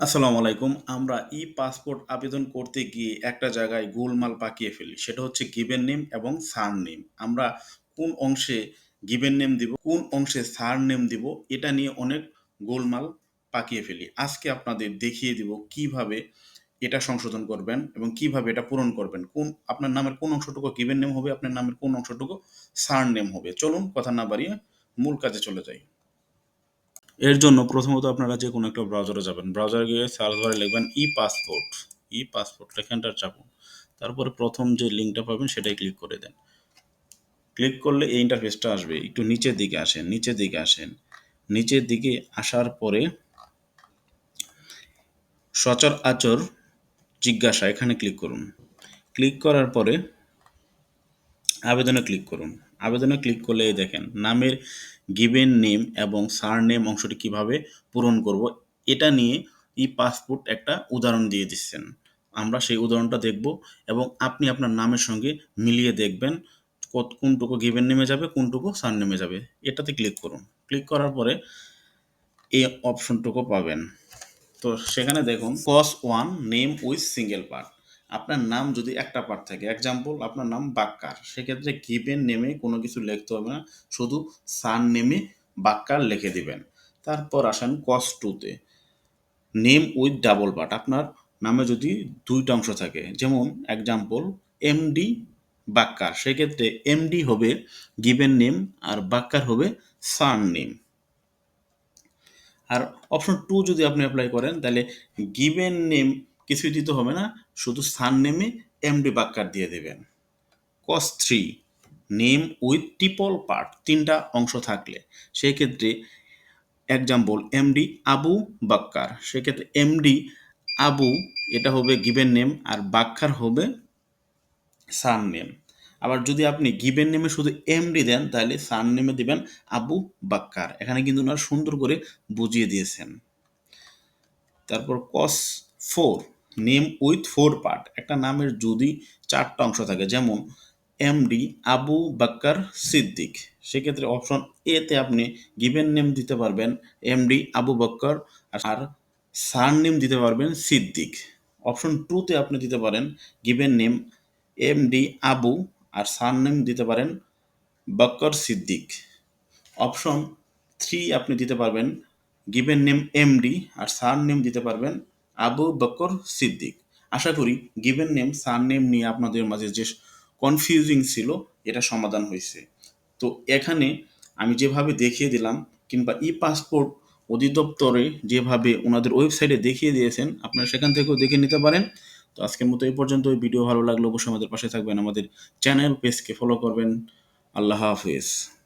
আসসালামু আলাইকুম। আমরা ই-পাসপোর্ট আবেদন করতে গিয়ে একটা জায়গায় গোলমাল পাকিয়ে ফেলি। সেটা হচ্ছে গিভেন নেম এবং সার নেম আমরা কোন অংশে গিভেন নেম দিব, কোন অংশে সারনেম দিব এটা নিয়ে অনেক গোলমাল পাকিয়ে ফেলি। আজকে আপনাদের দেখিয়ে দিব কীভাবে এটা সংশোধন করবেন এবং কীভাবে এটা পূরণ করবেন। কোন আপনার নামের কোন অংশটুকু গিভেন নেম হবে, আপনার নামের কোন অংশটুকু সারনেম হবে। চলুন কথা না বাড়িয়ে মূল কাজে চলে যাই। এর জন্য প্রথমত আপনারা যে কোনো একটা ব্রাউজারে যাবেন। ব্রাউজারে গিয়ে সার্চ লিখবেন ই পাসপোর্ট ই পাসপোর্ট লেখে এন্টার চাপুন। তারপরে প্রথম যে লিঙ্কটা পাবেন সেটাই ক্লিক করে দেন। ক্লিক করলে এই ইন্টারফেসটা আসবে। একটু নিচের দিকে আসেন, নিচের দিকে আসেন। নিচের দিকে আসার পরে সচর আচর জিজ্ঞাসা, এখানে ক্লিক করুন। ক্লিক করার পরে আবেদনে ক্লিক করুন। আবেদনে ক্লিক করলে দেখেন নামের গিভেন নেম এবং সার নেম অংশটি কীভাবে পূরণ করব, এটা নিয়ে ই পাসপোর্ট একটা উদাহরণ দিয়ে দিচ্ছেন। আমরা সেই উদাহরণটা দেখব এবং আপনি আপনার নামের সঙ্গে মিলিয়ে দেখবেন কত, কোনটুকু গিভেন নেমে যাবে, কোনটুকু সার নেমে যাবে। এটাতে ক্লিক করুন। ক্লিক করার পরে এই অপশনটুকু পাবেন। তো সেখানে দেখুন case one name with single part আপনার নাম যদি একটা পার্ট থাকে এক্সাম্পল আপনার নাম বাক্কার, সেক্ষেত্রে গিভেন নেমে কোনো কিছু লিখতে হবে না, শুধু সান নেমে বাক্কার লিখে দিবেন। তারপর আসেন কস টুতে নেম উইথ ডাবল পার্ট আপনার নামে যদি দুইটা অংশ থাকে, যেমন এক্সাম্পল এমডি বাক্কার, সেক্ষেত্রে এমডি হবে গিভেন নেম আর বাক্কার হবে সান নেম আর অপশন টু যদি আপনি অ্যাপ্লাই করেন, তাহলে গিভেন নেম কিছুই দিতে হবে না, শুধু সান নেমে এমডি বাক্কার দিয়ে দেবেন। Case three name with triple part তিনটা অংশ থাকলে। সেই ক্ষেত্রে এক্সাম্পল এমডি আবু বাক্কার। সেক্ষেত্রে এমডি আবু, এটা হবে গিভেন নেম আর বাক্কার হবে সান নেম আবার যদি আপনি গিভেন নেমে শুধু এমডি দেন, তাহলে সান নেমে দিবেন আবু বাক্কার। এখানে কিন্তু ওনারা সুন্দর করে বুঝিয়ে দিয়েছেন। তারপর case four name with four part. একটা নামের যদি চারটা অংশ থাকে, যেমন এমডি আবু বাক্কার সিদ্দিক। সেক্ষেত্রে অপশন এতে আপনি গিভেন নেম দিতে পারবেন এমডি আবু বক্কর আর সার নেম দিতে পারবেন সিদ্দিক। অপশন টুতে আপনি দিতে পারেন গিভেন নেম এমডি আবু আর সার নেম দিতে পারেন বক্কর সিদ্দিক। অপশন থ্রি আপনি দিতে পারবেন গিভেন নেম এমডি আর সার নেম দিতে পারবেন আবু বকর সিদ্দিক। আশা করি গিভেন নেম সার নেম নিয়ে আপনাদের মাঝে যে কনফিউজিং ছিল, এটা সমাধান হয়েছে। তো এখানে আমি যেভাবে দেখিয়ে দিলাম, কিংবা ই পাসপোর্ট অধিদপ্তরে যেভাবে ওনাদের ওয়েবসাইটে দেখিয়ে দিয়েছেন, আপনারা সেখান থেকেও দেখে নিতে পারেন। তো আজকের মতো এই পর্যন্ত ওই ভিডিও ভালো লাগলে অবশ্যই আমাদের পাশে থাকবেন। আমাদের চ্যানেল পেজকে ফলো করবেন। আল্লাহ হাফিজ।